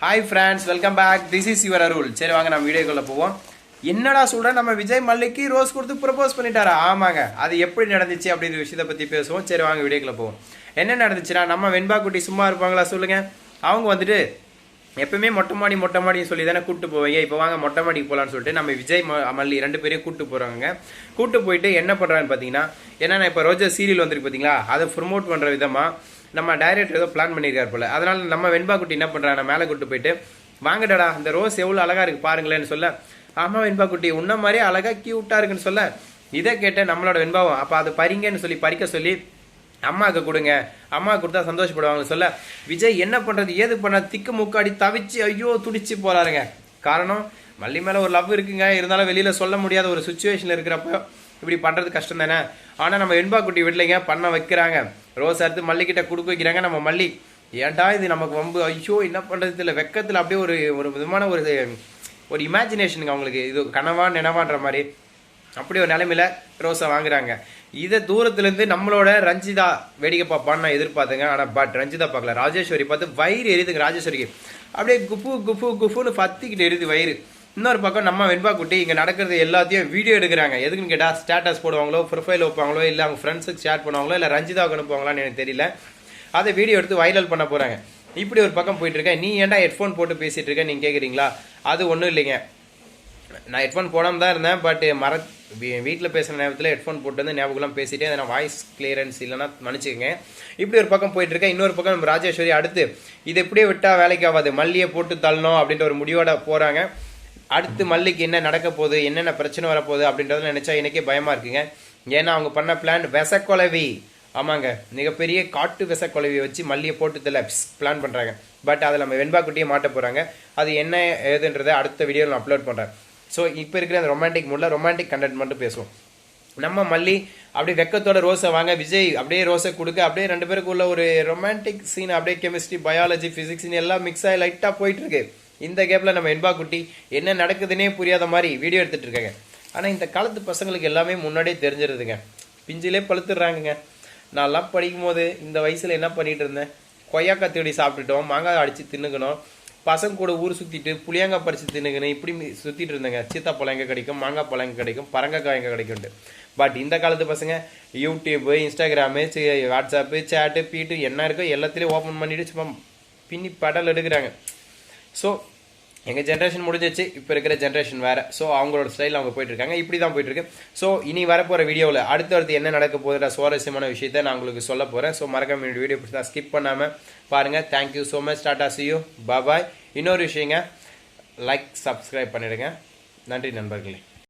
Hi friends welcome back this is your Arul சரி வாங்க நம்ம வீடியோக்குள்ளே போவோம். என்னடா சொல்கிறேன் நம்ம விஜய் மல்லிக்கு ரோஸ் கொடுத்து ப்ரப்போஸ் பண்ணிட்டாரா? ஆமாங்க. அது எப்படி நடந்துச்சு அப்படிங்கிற விஷயத்தை பற்றி பேசுவோம். சரி வாங்க வீடியோக்குள்ளே போவோம். என்ன நடந்துச்சுன்னா நம்ம வெண்பா குட்டி சும்மா இருப்பாங்களா சொல்லுங்கள் அவங்க வந்துட்டு எப்பவுமே மொட்டை மாடி மொட்டை மாடின்னு சொல்லி தானே கூட்டு போவீங்க? இப்போ வாங்க மொட்டை மாடிக்கு போகலான்னு சொல்லிட்டு நம்ம விஜய் மல்லி ரெண்டு பேரையும் கூட்டு போகிறாங்க கூட்டு போயிட்டு என்ன பண்ணுறான்னு பார்த்தீங்கன்னா ஏன்னா நான் இப்போ ரோஜா சீரியல் வந்திருக்கு பார்த்தீங்களா அதை ப்ரொமோட் பண்ணுற விதமாக நம்ம டைரக்டர் ஏதோ பிளான் பண்ணியிருக்காரு போல. அதனால நம்ம வெண்பா குட்டி என்ன பண்றாங்க மேலே கூட்டு போயிட்டு வாங்கடா அந்த ரோஸ் எவ்வளோ அழகாக இருக்கு பாருங்களேன்னு சொல்ல. ஆமா வெண்பா குட்டி உன்ன மாதிரியே அழகாக க்யூட்டாக இருக்குன்னு சொல்ல. இதை கேட்ட நம்மளோட வெண்பாவும் அப்போ அது பறிங்கன்னு சொல்லி பறிக்க சொல்லி அம்மாவுக்கு கொடுங்க. அம்மா கொடுத்தா சந்தோஷப்படுவாங்க. சொல்ல விஜய் என்ன பண்ணுறது ஏது பண்ண? திக்கு முக்காடி தவிச்சு ஐயோ துடிச்சு போகிறாருங்க காரணம் மல்லி மேலே ஒரு லவ் இருக்குங்க. இருந்தாலும் வெளியில் சொல்ல முடியாத ஒரு சுச்சுவேஷனில் இருக்கிறப்ப இப்படி பண்ணுறது கஷ்டம் தானே ஆனால் நம்ம வெண்பா குட்டி விடலைங்க. பண்ண வைக்கிறாங்க. ரோஸ் அறுத்து மல்லிக்கிட்ட கொடுக்க வைக்கிறாங்க. நம்ம மல்லி ஏன்டா இது நமக்கு வம்பு? ஐயோ என்ன பண்ணுறது இல்லை வெக்கத்தில் அப்படியே ஒரு ஒரு விதமான ஒரு ஒரு இமேஜினேஷனுங்க அவங்களுக்கு. இது கனவா நினவான்ற மாதிரி. அப்படி ஒரு நிலைமையில ரோஸை வாங்குறாங்க. இதை தூரத்துலேருந்து நம்மளோட ரஞ்சிதா வேடிக்கை பார்ப்பான்னு நான் எதிர்பார்த்தேங்க. ஆனால் பட் ரஞ்சிதா பார்க்கல. ராஜேஸ்வரி பார்த்து வயிறு எரியுதுங்க ராஜேஸ்வரிக்கு. அப்படியே குஃபு குஃபு குஃபுன்னு பத்திக்கிட்டு எரியுது வயிறு. இன்னொரு பக்கம் நம்ம வெண்பா குட்டி இங்கே நடக்கிறது எல்லாத்தையும் வீடியோ எடுக்கிறாங்க. எதுக்குன்னு கேட்டால் ஸ்டேட்டஸ் போடுவாங்களோ ப்ரொஃபைல் வைப்பாங்களோ இல்லை அவங்க ஃப்ரெண்ட்ஸுக்கு ஷேர் பண்ணுவாங்களோ இல்லை ரஞ்சிதாவுக்கு அனுப்புவாங்களான்னு எனக்கு தெரியல. அதை வீடியோ எடுத்து வைரல் பண்ண போகிறாங்க இப்படி ஒரு பக்கம் போயிட்டு நீ ஏன்டா ஹெட்ஃபோன் போட்டு பேசிகிட்டு இருக்க? நீங்கள் கேட்குறீங்களா அது ஒன்றும் இல்லைங்க. நான் ஹெட்ஃபோன் போடாமல் தான் இருந்தேன் பட் மற வீட்டில் பேசுகிற நேரத்தில் ஹெட்ஃபோன் போட்டு வந்து ஞாபகம் பேசிட்டே அதை நான் வாய்ஸ் கிளியரன்ஸ் இல்லைன்னா மன்னிச்சுக்கோங்க. இப்படி ஒரு பக்கம் போயிட்டுருக்கேன் இன்னொரு பக்கம் நம்ம ராஜேஸ்வரி அடுத்து இது எப்படியே விட்டால் வேலைக்கு ஆகாது? மல்லியை போட்டு தள்ளணும் அப்படின்ற ஒரு முடிவோட போகிறாங்க அடுத்து மல்லிக்கு என்ன நடக்க போகுது என்னென்ன பிரச்சனை வரப்போகுது அப்படின்றத நினச்சா எனக்கே பயமாக இருக்குங்க. ஏன்னா அவங்க பண்ண பிளான் விசக்கொலவி ஆமாங்க. மிகப்பெரிய காட்டு விசக்கொலவியை வச்சு மல்லியை போட்டு தள்ள பிளான் பண்ணுறாங்க பட் அதில் நம்ம வெண்பா குட்டியை மாட்ட போகிறாங்க அது என்ன ஏதுன்றதை அடுத்த வீடியோவில் நான் அப்லோட் பண்ணுறேன் ஸோ இப்போ இருக்கிற அந்த ரொமான்டிக் மூடில் ரொமான்டிக் கண்டென்ட் மட்டும் பேசுவோம். நம்ம மல்லி அப்படியே வெக்கத்தோட ரோஸை வாங்க விஜய் அப்படியே ரோஸை கொடுக்க அப்படியே ரெண்டு பேருக்குள்ள ஒரு ரொமான்டிக் சீன் அப்படியே கெமிஸ்ட்ரி பயாலஜி ஃபிசிக்ஸ்னு எல்லாம் மிக்ஸ் ஆகி லைட்டாக போயிட்டுருக்கு இந்த கேப்பில் நம்ம என்பா குட்டி என்ன நடக்குதுன்னே புரியாத மாதிரி வீடியோ எடுத்துகிட்டு இருக்காங்க. ஆனால் இந்த காலத்து பசங்களுக்கு எல்லாமே முன்னாடியே தெரிஞ்சிருதுங்க. பிஞ்சிலே பழுத்துடுறாங்கங்க. நான்லாம் படிக்கும் போது இந்த வயசில் என்ன பண்ணிகிட்டு இருந்தேன்? கொய்யாக்காய் தேடி சாப்பிட்டுட்டோம். மாங்காய் அடித்து தின்னுக்கணும். பசங்க கூட ஊர் சுத்திட்டு புளியங்காய் பறிச்சு தின்னுக்கணும் இப்படி சுற்றிட்டு சுத்திட்டு இருந்தேங்க. சீத்தாப்பழம் எங்க கிடைக்கும் மாங்காய் பழம் கிடைக்கும் பரங்கக்காய் எங்க கிடைக்கும்ட்டு. பட் இந்த காலத்து பசங்க YouTube Instagram WhatsApp chat beat என்ன இருக்கோ எல்லாத்துலேயும் ஓப்பன் பண்ணிட்டு சும்மா பின்னி படல் எடுக்கிறாங்க. ஸோ எங்கள் ஜென்ரேஷன் முடிஞ்சிச்சு இப்போ இருக்கிற ஜென்ரேஷன் வேறு. ஸோ அவங்களோட ஸ்டைல் அவங்க போயிட்டுருக்காங்க. இப்படி தான் போயிட்டுருக்கு. ஸோ இனி வரப்போகிற வீடியோவில் அடுத்தடுத்து என்ன நடக்க போகுதுன்ற சுவாரஸ்யமான விஷயத்தை நான் உங்களுக்கு சொல்ல போகிறேன் ஸோ மறக்காம இந்த வீடியோ பிடிச்சா ஸ்கிப் பண்ணாமல் பாருங்கள் thank you so much tata see you bye bye இன்னொரு விஷயங்க லைக் சப்ஸ்கிரைப் பண்ணிடுங்க. நன்றி நண்பர்களே.